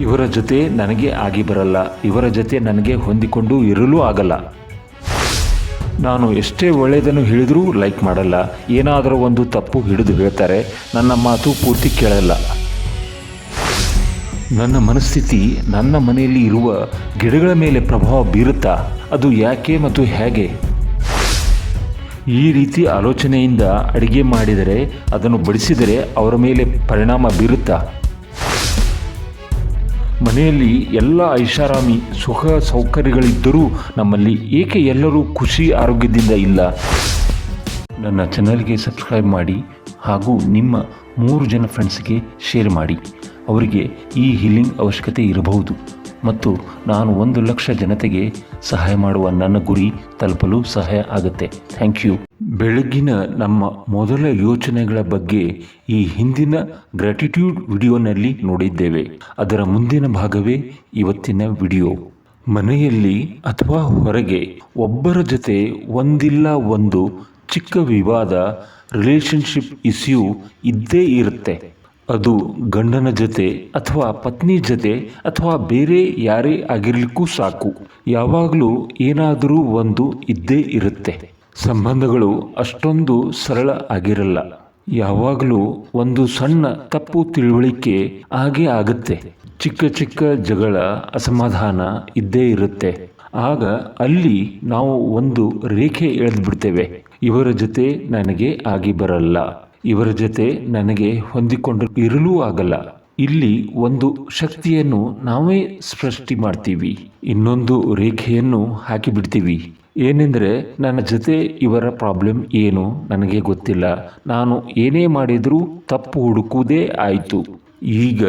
ಇವರ ಜೊತೆ ನನಗೆ ಆಗಿ ಬರಲ್ಲ. ಇವರ ಜೊತೆ ನನಗೆ ಹೊಂದಿಕೊಂಡು ಇರಲು ಆಗಲ್ಲ. ನಾನು ಎಷ್ಟೇ ಒಳ್ಳೆಯದನ್ನು ಹೇಳಿದರೂ ಲೈಕ್ ಮಾಡಲ್ಲ. ಏನಾದರೂ ಒಂದು ತಪ್ಪು ಹಿಡಿದು ಹೇಳ್ತಾರೆ. ನನ್ನ ಮಾತು ಪೂರ್ತಿ ಕೇಳಲ್ಲ. ನನ್ನ ಮನಸ್ಥಿತಿ ನನ್ನ ಮನೆಯಲ್ಲಿ ಇರುವ ಗಿಡಗಳ ಮೇಲೆ ಪ್ರಭಾವ ಬೀರುತ್ತಾ? ಅದು ಯಾಕೆ ಮತ್ತು ಹೇಗೆ? ಈ ರೀತಿ ಆಲೋಚನೆಯಿಂದ ಅಡಿಗೆ ಮಾಡಿದರೆ, ಅದನ್ನು ಬಡಿಸಿದರೆ ಅವರ ಮೇಲೆ ಪರಿಣಾಮ ಬೀರುತ್ತಾ? ಮನೆಯಲ್ಲಿ ಎಲ್ಲ ಐಷಾರಾಮಿ ಸುಖ ಸೌಕರ್ಯಗಳಿದ್ದರೂ ನಮ್ಮಲ್ಲಿ ಏಕೆ ಎಲ್ಲರೂ ಖುಷಿ ಆರೋಗ್ಯದಿಂದ ಇಲ್ಲ? ನನ್ನ ಚಾನಲ್ಗೆ ಸಬ್ಸ್ಕ್ರೈಬ್ ಮಾಡಿ ಹಾಗೂ ನಿಮ್ಮ ಮೂರು ಜನ ಫ್ರೆಂಡ್ಸ್ಗೆ ಶೇರ್ ಮಾಡಿ. ಅವರಿಗೆ ಈ ಹೀಲಿಂಗ್ ಅವಶ್ಯಕತೆ ಇರಬಹುದು ಮತ್ತು ನಾನು ಒಂದು ಲಕ್ಷ ಜನತೆಗೆ ಸಹಾಯ ಮಾಡುವ ನನ್ನ ಗುರಿ ತಲುಪಲು ಸಹಾಯ ಆಗುತ್ತೆ. Thank you. ಬೆಳಗ್ಗಿನ ನಮ್ಮ ಮೊದಲ ಯೋಚನೆಗಳ ಬಗ್ಗೆ ಈ ಹಿಂದಿನ ಗ್ರ್ಯಾಟಿಟ್ಯೂಡ್ ವಿಡಿಯೋನಲ್ಲಿ ನೋಡಿದ್ದೇವೆ. ಅದರ ಮುಂದಿನ ಭಾಗವೇ ಇವತ್ತಿನ ವಿಡಿಯೋ. ಮನೆಯಲ್ಲಿ ಅಥವಾ ಹೊರಗೆ ಒಬ್ಬರ ಜೊತೆ ಒಂದಿಲ್ಲ ಒಂದು ಚಿಕ್ಕ ವಿವಾದ, ರಿಲೇಶನ್ಶಿಪ್ ಇಶ್ಯೂ ಇದ್ದೇ ಇರುತ್ತೆ. ಅದು ಗಂಡನ ಜೊತೆ ಅಥವಾ ಪತ್ನಿ ಜೊತೆ ಅಥವಾ ಬೇರೆ ಯಾರೇ ಆಗಿರ್ಲಿಕ್ಕೂ ಸಾಕು. ಯಾವಾಗಲೂ ಏನಾದರೂ ಒಂದು ಇದ್ದೇ ಇರುತ್ತೆ. ಸಂಬಂಧಗಳು ಅಷ್ಟೊಂದು ಸರಳ ಆಗಿರಲ್ಲ. ಯಾವಾಗಲೂ ಒಂದು ಸಣ್ಣ ತಪ್ಪು ತಿಳುವಳಿಕೆ ಹಾಗೆ ಆಗುತ್ತೆ. ಚಿಕ್ಕ ಚಿಕ್ಕ ಜಗಳ, ಅಸಮಾಧಾನ ಇದ್ದೇ ಇರುತ್ತೆ. ಆಗ ಅಲ್ಲಿ ನಾವು ಒಂದು ರೇಖೆ ಎಳೆದು ಬಿಡ್ತೇವೆ ಇವರ ಜೊತೆ ನನಗೆ ಆಗಿ ಬರಲ್ಲ. ಇವರ ಜೊತೆ ನನಗೆ ಹೊಂದಿಕೊಂಡು ಇರಲೂ ಆಗಲ್ಲ. ಇಲ್ಲಿ ಒಂದು ಶಕ್ತಿಯನ್ನು ನಾವೇ ಸೃಷ್ಟಿ ಮಾಡ್ತೀವಿ. ಇನ್ನೊಂದು ರೇಖೆಯನ್ನು ಹಾಕಿ ಬಿಡ್ತೀವಿ ಏನೆಂದರೆ ನನ್ನ ಜೊತೆ ಇವರ ಪ್ರಾಬ್ಲಮ್ ಏನು? ನನಗೆ ಗೊತ್ತಿಲ್ಲ. ನಾನು ಏನೇ ಮಾಡಿದರೂ ತಪ್ಪು ಹುಡುಕುವುದೇ ಆಯಿತು. ಈಗ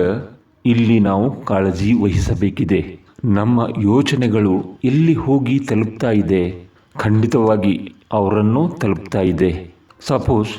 ಇಲ್ಲಿ ನಾವು ಕಾಳಜಿ ವಹಿಸಬೇಕಿದೆ. ನಮ್ಮ ಯೋಚನೆಗಳು ಎಲ್ಲಿ ಹೋಗಿ ತಲುಪ್ತಾ ಇದೆ? ಖಂಡಿತವಾಗಿ ಅವರನ್ನು ತಲುಪ್ತಾ ಇದೆ. ಸಪೋಸ್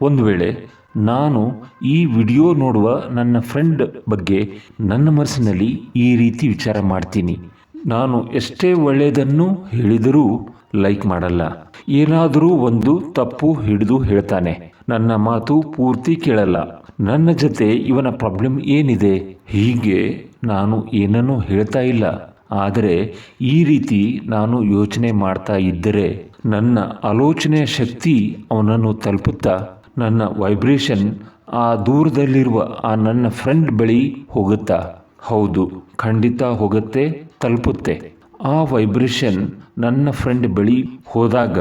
ಒಂದು ವೇಳೆ ನಾನು ಈ ವಿಡಿಯೋ ನೋಡುವ ನನ್ನ ಫ್ರೆಂಡ್ ಬಗ್ಗೆ ನನ್ನ ಮನಸ್ಸಿನಲ್ಲಿ ಈ ರೀತಿ ವಿಚಾರ ಮಾಡ್ತೀನಿ. ನಾನು ಎಷ್ಟೇ ಒಳ್ಳೆಯದನ್ನು ಹೇಳಿದರೂ ಲೈಕ್ ಮಾಡಲ್ಲ. ಏನಾದರೂ ಒಂದು ತಪ್ಪು ಹಿಡಿದು ಹೇಳ್ತಾನೆ. ನನ್ನ ಮಾತು ಪೂರ್ತಿ ಕೇಳಲ್ಲ. ನನ್ನ ಜೊತೆ ಇವನ ಪ್ರಾಬ್ಲಮ್ ಏನಿದೆ? ಹೀಗೆ ನಾನು ಏನನ್ನೂ ಹೇಳ್ತಾ ಇಲ್ಲ. ಆದರೆ ಈ ರೀತಿ ನಾನು ಯೋಚನೆ ಮಾಡ್ತಾ ಇದ್ದರೆ ನನ್ನ ಆಲೋಚನೆಯ ಶಕ್ತಿ ಅವನನ್ನು ತಲುಪುತ್ತಾ, ನನ್ನ ವೈಬ್ರೇಷನ್ ಆ ದೂರದಲ್ಲಿರುವ ಆ ನನ್ನ ಫ್ರೆಂಡ್ ಬಳಿ ಹೋಗುತ್ತಾ. ಹೌದು, ಖಂಡಿತ ಹೋಗುತ್ತೆ. ತಲುಪುತ್ತೆ. ಆ ವೈಬ್ರೇಷನ್ ನನ್ನ ಫ್ರೆಂಡ್ ಬಳಿ ಹೋದಾಗ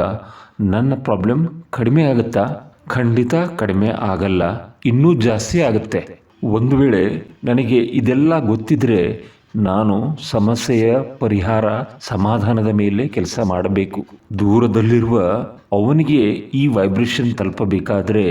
ನನ್ನ ಪ್ರಾಬ್ಲಮ್ ಕಡಿಮೆ ಆಗುತ್ತಾ? ಖಂಡಿತ ಕಡಿಮೆ ಆಗಲ್ಲ. ಇನ್ನೂ ಜಾಸ್ತಿ ಆಗುತ್ತೆ. ಒಂದು ವೇಳೆ ನನಗೆ ಇದೆಲ್ಲ ಗೊತ್ತಿದ್ರೆ ನಾನು ಸಮಸ್ಯೆಯ ಪರಿಹಾರ ಸಮಾಧಾನದ ಮೇಲೆ ಕೆಲಸ ಮಾಡಬೇಕು. ದೂರದಲ್ಲಿರುವ ಅವನಿಗೆ ಈ ವೈಬ್ರೇಷನ್ ತಲುಪಬೇಕಾದರೆ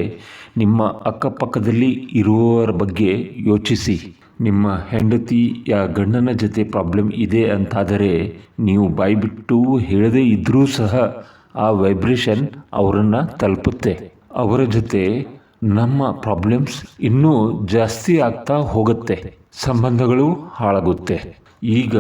ನಿಮ್ಮ ಅಕ್ಕಪಕ್ಕದಲ್ಲಿ ಇರುವವರ ಬಗ್ಗೆ ಯೋಚಿಸಿ. ನಿಮ್ಮ ಹೆಂಡತಿ ಯಾ ಗಂಡನ ಜೊತೆ ಪ್ರಾಬ್ಲಮ್ ಇದೆ ಅಂತಾದರೆ ನೀವು ಬಾಯ್ಬಿಟ್ಟು ಹೇಳದೇ ಇದ್ದರೂ ಸಹ ಆ ವೈಬ್ರೇಷನ್ ಅವರನ್ನು ತಲುಪುತ್ತೆ. ಅವರ ಜೊತೆ ನಮ್ಮ ಪ್ರಾಬ್ಲಮ್ಸ್ ಇನ್ನೂ ಜಾಸ್ತಿ ಆಗ್ತಾ ಹೋಗುತ್ತೆ. ಸಂಬಂಧಗಳು ಹಾಳಾಗುತ್ತೆ. ಈಗ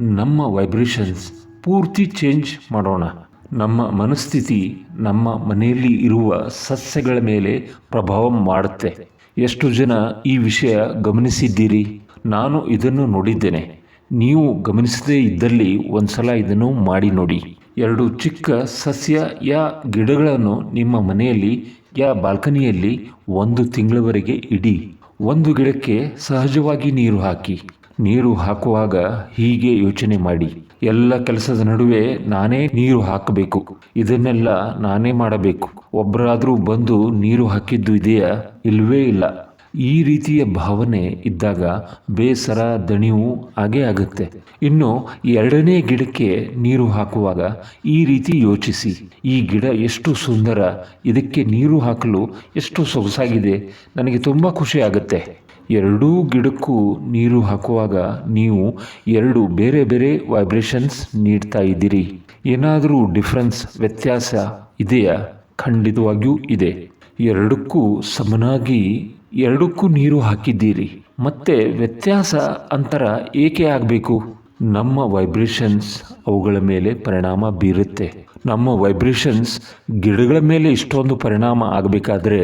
ನಮ್ಮ ವೈಬ್ರೇಷನ್ಸ್ ಪೂರ್ತಿ ಚೇಂಜ್ ಮಾಡೋಣ. ನಮ್ಮ ಮನಸ್ಥಿತಿ ನಮ್ಮ ಮನೆಯಲ್ಲಿ ಇರುವ ಸಸ್ಯಗಳ ಮೇಲೆ ಪ್ರಭಾವ ಮಾಡುತ್ತೆ. ಎಷ್ಟು ಜನ ಈ ವಿಷಯ ಗಮನಿಸಿದ್ದೀರಿ? ನಾನು ಇದನ್ನು ನೋಡಿದ್ದೇನೆ. ನೀವು ಗಮನಿಸದೇ ಇದ್ದಲ್ಲಿ ಒಂದ್ಸಲ ಇದನ್ನು ಮಾಡಿ ನೋಡಿ. ಎರಡು ಚಿಕ್ಕ ಸಸ್ಯ ಯಾ ಗಿಡಗಳನ್ನು ನಿಮ್ಮ ಮನೆಯಲ್ಲಿ, ಯಾ ಬಾಲ್ಕನಿಯಲ್ಲಿ ಒಂದು ತಿಂಗಳವರೆಗೆ ಇಡಿ. ಒಂದು ಗಿಡಕ್ಕೆ ಸಹಜವಾಗಿ ನೀರು ಹಾಕಿ. ನೀರು ಹಾಕುವಾಗ ಹೀಗೆ ಯೋಚನೆ ಮಾಡಿ. ಎಲ್ಲ ಕೆಲಸದ ನಡುವೆ ನಾನೇ ನೀರು ಹಾಕಬೇಕು. ಇದನ್ನೆಲ್ಲ ನಾನೇ ಮಾಡಬೇಕು. ಒಬ್ಬರಾದರೂ ಬಂದು ನೀರು ಹಾಕಿದ್ದು ಇದೆಯಾ? ಇಲ್ವೇ ಇಲ್ಲ. ಈ ರೀತಿಯ ಭಾವನೆ ಇದ್ದಾಗ ಬೇಸರ, ದಣಿವು ಹಾಗೇ ಆಗುತ್ತೆ. ಇನ್ನು ಎರಡನೇ ಗಿಡಕ್ಕೆ ನೀರು ಹಾಕುವಾಗ ಈ ರೀತಿ ಯೋಚಿಸಿ. ಈ ಗಿಡ ಎಷ್ಟು ಸುಂದರ. ಇದಕ್ಕೆ ನೀರು ಹಾಕಲು ಎಷ್ಟು ಸೊಗಸಾಗಿದೆ. ನನಗೆ ತುಂಬ ಖುಷಿ ಆಗುತ್ತೆ. ಎರಡೂ ಗಿಡಕ್ಕೂ ನೀರು ಹಾಕುವಾಗ ನೀವು ಎರಡು ಬೇರೆ ಬೇರೆ ವೈಬ್ರೇಷನ್ಸ್ ನೀಡ್ತಾ ಇದ್ದೀರಿ. ಏನಾದರೂ ಡಿಫ್ರೆನ್ಸ್ ವ್ಯತ್ಯಾಸ ಇದೆಯಾ? ಖಂಡಿತವಾಗಿಯೂ ಇದೆ. ಎರಡಕ್ಕೂ ಸಮನಾಗಿ ಎರಡಕ್ಕೂ ನೀರು ಹಾಕಿದ್ದೀರಿ. ಮತ್ತೆ ವ್ಯತ್ಯಾಸ ಅಂತರ ಏಕೆ ಆಗಬೇಕು? ನಮ್ಮ ವೈಬ್ರೇಷನ್ಸ್ ಅವುಗಳ ಮೇಲೆ ಪರಿಣಾಮ ಬೀರುತ್ತೆ. ನಮ್ಮ ವೈಬ್ರೇಷನ್ಸ್ ಗಿಡಗಳ ಮೇಲೆ ಇಷ್ಟೊಂದು ಪರಿಣಾಮ ಆಗಬೇಕಾದ್ರೆ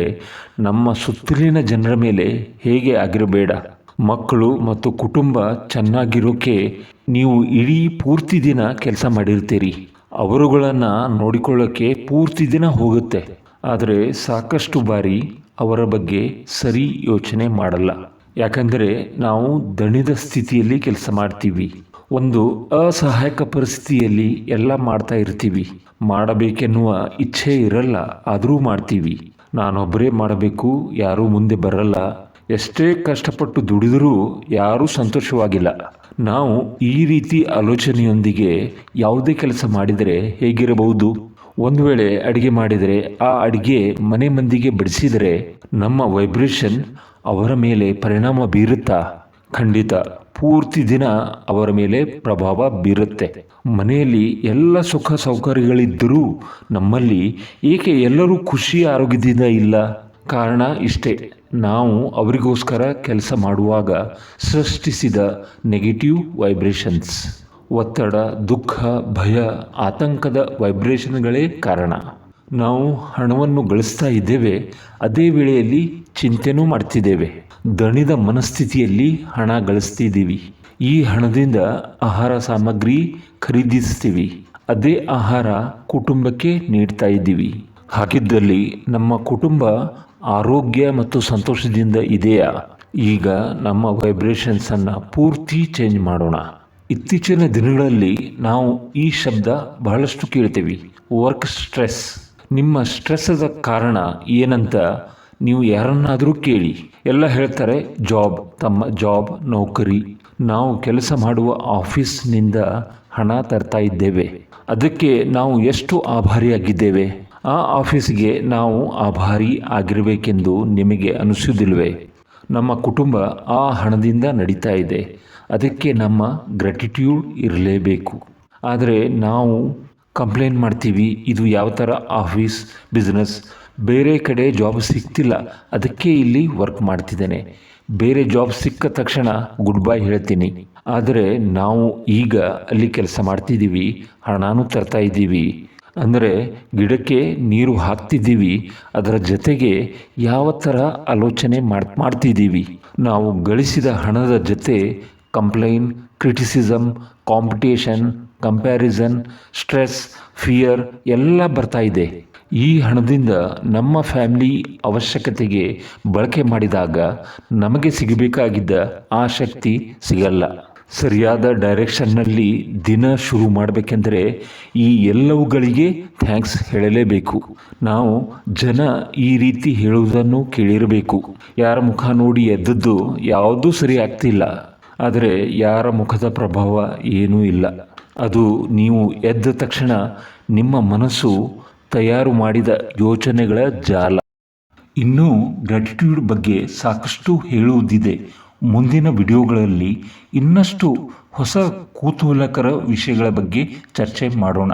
ನಮ್ಮ ಸುತ್ತಲಿನ ಜನರ ಮೇಲೆ ಹೇಗೆ ಆಗಿರಬೇಡ. ಮಕ್ಕಳು ಮತ್ತು ಕುಟುಂಬ ಚೆನ್ನಾಗಿರೋಕೆ ನೀವು ಇಡೀ ಪೂರ್ತಿ ದಿನ ಕೆಲಸ ಮಾಡಿರ್ತೀರಿ. ಅವರುಗಳನ್ನು ನೋಡಿಕೊಳ್ಳೋಕ್ಕೆ ಪೂರ್ತಿ ದಿನ ಹೋಗುತ್ತೆ. ಆದರೆ ಸಾಕಷ್ಟು ಬಾರಿ ಅವರ ಬಗ್ಗೆ ಸರಿ ಯೋಚನೆ ಮಾಡಲ್ಲ. ಯಾಕಂದರೆ ನಾವು ದಣಿದ ಸ್ಥಿತಿಯಲ್ಲಿ ಕೆಲಸ ಮಾಡ್ತೀವಿ. ಒಂದು ಅಸಹಾಯಕ ಪರಿಸ್ಥಿತಿಯಲ್ಲಿ ಎಲ್ಲ ಮಾಡ್ತಾ ಇರ್ತೀವಿ. ಮಾಡಬೇಕೆನ್ನುವ ಇಚ್ಛೆ ಇರಲ್ಲ, ಆದರೂ ಮಾಡ್ತೀವಿ. ನಾನೊಬ್ಬರೇ ಮಾಡಬೇಕು, ಯಾರೂ ಮುಂದೆ ಬರಲ್ಲ. ಎಷ್ಟೇ ಕಷ್ಟಪಟ್ಟು ದುಡಿದರೂ ಯಾರೂ ಸಂತೋಷವಾಗಿಲ್ಲ. ನಾವು ಈ ರೀತಿ ಆಲೋಚನೆಯೊಂದಿಗೆ ಯಾವುದೇ ಕೆಲಸ ಮಾಡಿದರೆ ಹೇಗಿರಬಹುದು? ಒಂದು ವೇಳೆ ಅಡಿಗೆ ಮಾಡಿದರೆ ಆ ಅಡಿಗೆ ಮನೆ ಮಂದಿಗೆ ಬಡಿಸಿದರೆ ನಮ್ಮ ವೈಬ್ರೇಷನ್ ಅವರ ಮೇಲೆ ಪರಿಣಾಮ ಬೀರುತ್ತಾ? ಖಂಡಿತ. ಪೂರ್ತಿ ದಿನ ಅವರ ಮೇಲೆ ಪ್ರಭಾವ ಬೀರುತ್ತೆ. ಮನೆಯಲ್ಲಿ ಎಲ್ಲ ಸುಖ ಸೌಕರ್ಯಗಳಿದ್ದರೂ ನಮ್ಮಲ್ಲಿ ಏಕೆ ಎಲ್ಲರೂ ಖುಷಿ ಆರೋಗ್ಯದಿಂದ ಇಲ್ಲ? ಕಾರಣ ಇಷ್ಟೇ. ನಾವು ಅವರಿಗೋಸ್ಕರ ಕೆಲಸ ಮಾಡುವಾಗ ಸೃಷ್ಟಿಸಿದ ನೆಗೆಟಿವ್ ವೈಬ್ರೇಷನ್ಸ್ ಒತ್ತಡ, ದುಃಖ, ಭಯ, ಆತಂಕದ ವೈಬ್ರೇಷನ್ಗಳೇ ಕಾರಣ. ನಾವು ಹಣವನ್ನು ಗಳಿಸ್ತಾ ಇದ್ದೇವೆ, ಅದೇ ವೇಳೆಯಲ್ಲಿ ಚಿಂತೆನೂ ಮಾಡ್ತಿದ್ದೇವೆ. ದಣಿದ ಮನಸ್ಥಿತಿಯಲ್ಲಿ ಹಣ ಗಳಿಸ್ತಿದ್ದೀವಿ. ಈ ಹಣದಿಂದ ಆಹಾರ ಸಾಮಗ್ರಿ ಖರೀದಿಸ್ತೀವಿ. ಅದೇ ಆಹಾರ ಕುಟುಂಬಕ್ಕೆ ನೀಡ್ತಾ ಇದ್ದೀವಿ. ಹಾಗಿದ್ದಲ್ಲಿ ನಮ್ಮ ಕುಟುಂಬ ಆರೋಗ್ಯ ಮತ್ತು ಸಂತೋಷದಿಂದ ಇದೆಯಾ? ಈಗ ನಮ್ಮ ವೈಬ್ರೇಷನ್ಸನ್ನು ಪೂರ್ತಿ ಚೇಂಜ್ ಮಾಡೋಣ. ಇತ್ತೀಚಿನ ದಿನಗಳಲ್ಲಿ ನಾವು ಈ ಶಬ್ದ ಬಹಳಷ್ಟು ಕೇಳ್ತೀವಿ. ವರ್ಕ್ ಸ್ಟ್ರೆಸ್ ನಿಮ್ಮ ಸ್ಟ್ರೆಸ್ಸದ ಕಾರಣ ಏನಂತ ನೀವು ಯಾರನ್ನಾದರೂ ಕೇಳಿ. ಎಲ್ಲ ಹೇಳ್ತಾರೆ, ಜಾಬ್, ತಮ್ಮ ಜಾಬ್, ನೌಕರಿ. ನಾವು ಕೆಲಸ ಮಾಡುವ ಆಫೀಸ್ನಿಂದ ಹಣ ತರ್ತಾ ಇದ್ದೇವೆ. ಅದಕ್ಕೆ ನಾವು ಎಷ್ಟು ಆಭಾರಿಯಾಗಿದ್ದೇವೆ? ಆ ಆಫೀಸ್ಗೆ ನಾವು ಆಭಾರಿ ಆಗಿರಬೇಕೆಂದು ನಿಮಗೆ ಅನಿಸುವುದಿಲ್ವೇ? ನಮ್ಮ ಕುಟುಂಬ ಆ ಹಣದಿಂದ ನಡೀತಾ ಇದೆ. ಅದಕ್ಕೆ ನಮ್ಮ ಗ್ರ್ಯಾಟಿಟ್ಯೂಡ್ ಇರಲೇಬೇಕು. ಆದರೆ ನಾವು ಕಂಪ್ಲೇಂಟ್ ಮಾಡ್ತೀವಿ, ಇದು ಯಾವ ಥರ ಆಫೀಸ್, ಬಿಸ್ನೆಸ್, ಬೇರೆ ಕಡೆ ಜಾಬ್ ಸಿಗ್ತಿಲ್ಲ, ಅದಕ್ಕೆ ಇಲ್ಲಿ ವರ್ಕ್ ಮಾಡ್ತಿದ್ದೇನೆ. ಬೇರೆ ಜಾಬ್ ಸಿಕ್ಕ ತಕ್ಷಣ ಗುಡ್ ಬೈ ಹೇಳ್ತೀನಿ. ಆದರೆ ನಾವು ಈಗ ಅಲ್ಲಿ ಕೆಲಸ ಮಾಡ್ತಿದ್ದೀವಿ, ಹಣನೂ ತರ್ತಾ ಇದ್ದೀವಿ. ಅಂದರೆ ಗಿಡಕ್ಕೆ ನೀರು ಹಾಕ್ತಿದ್ದೀವಿ, ಅದರ ಜೊತೆಗೆ ಯಾವ ಥರ ಆಲೋಚನೆ ಮಾಡ್, ಮಾಡ್ತಿದ್ದೀವಿ. ನಾವು ಗಳಿಸಿದ ಹಣದ ಜೊತೆ complain criticism, competition comparison stress fear ಎಲ್ಲ ಬರ್ತಾ ಇದೆ. ಈ ಹಣದಿಂದ ನಮ್ಮ ಫ್ಯಾಮಿಲಿ ಅವಶ್ಯಕತೆಗೆ ಬಳಕೆ ಮಾಡಿದಾಗ ನಮಗೆ ಸಿಗಬೇಕಾಗಿದ್ದ ಆ ಶಕ್ತಿ ಸಿಗಲ್ಲ. ಸರಿಯಾದ ಡೈರೆಕ್ಷನ್ನಲ್ಲಿ ದಿನ ಶುರು ಮಾಡಬೇಕೆಂದರೆ ಈ ಎಲ್ಲವುಗಳಿಗೆ ಥ್ಯಾಂಕ್ಸ್ ಹೇಳಲೇಬೇಕು. ನಾವು ಜನ ಈ ರೀತಿ ಹೇಳುವುದನ್ನು ಕೇಳಿರಬೇಕು. ಯಾರ ಮುಖ ನೋಡಿ ಎದ್ದದ್ದು ಯಾವುದೂ ಸರಿ ಆಗ್ತಿಲ್ಲ. ಆದರೆ ಯಾರ ಮುಖದ ಪ್ರಭಾವ ಏನೂ ಇಲ್ಲ. ಅದು ನೀವು ಎದ್ದ ತಕ್ಷಣ ನಿಮ್ಮ ಮನಸ್ಸು ತಯಾರು ಮಾಡಿದ ಯೋಚನೆಗಳ ಜಾಲ. ಇನ್ನೂ ಗ್ರ್ಯಾಟಿಟ್ಯೂಡ್ ಬಗ್ಗೆ ಸಾಕಷ್ಟು ಹೇಳುವುದಿದೆ. ಮುಂದಿನ ವಿಡಿಯೋಗಳಲ್ಲಿ ಇನ್ನಷ್ಟು ಹೊಸ ಕುತೂಹಲಕರ ವಿಷಯಗಳ ಬಗ್ಗೆ ಚರ್ಚೆ ಮಾಡೋಣ.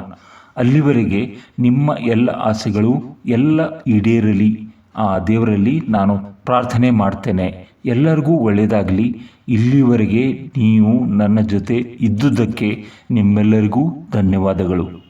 ಅಲ್ಲಿವರೆಗೆ ನಿಮ್ಮ ಎಲ್ಲ ಆಸೆಗಳು ಎಲ್ಲ ಈಡೇರಲಿ. ಆ ದೇವರಲ್ಲಿ ನಾನು ಪ್ರಾರ್ಥನೆ ಮಾಡ್ತೇನೆ. ಎಲ್ಲರಿಗೂ ಒಳ್ಳೆಯದಾಗಲಿ ಇಲ್ಲಿವರೆಗೆ ನೀವು ನನ್ನ ಜೊತೆ ಇದ್ದುದಕ್ಕೆ ನಿಮ್ಮೆಲ್ಲರಿಗೂ ಧನ್ಯವಾದಗಳು.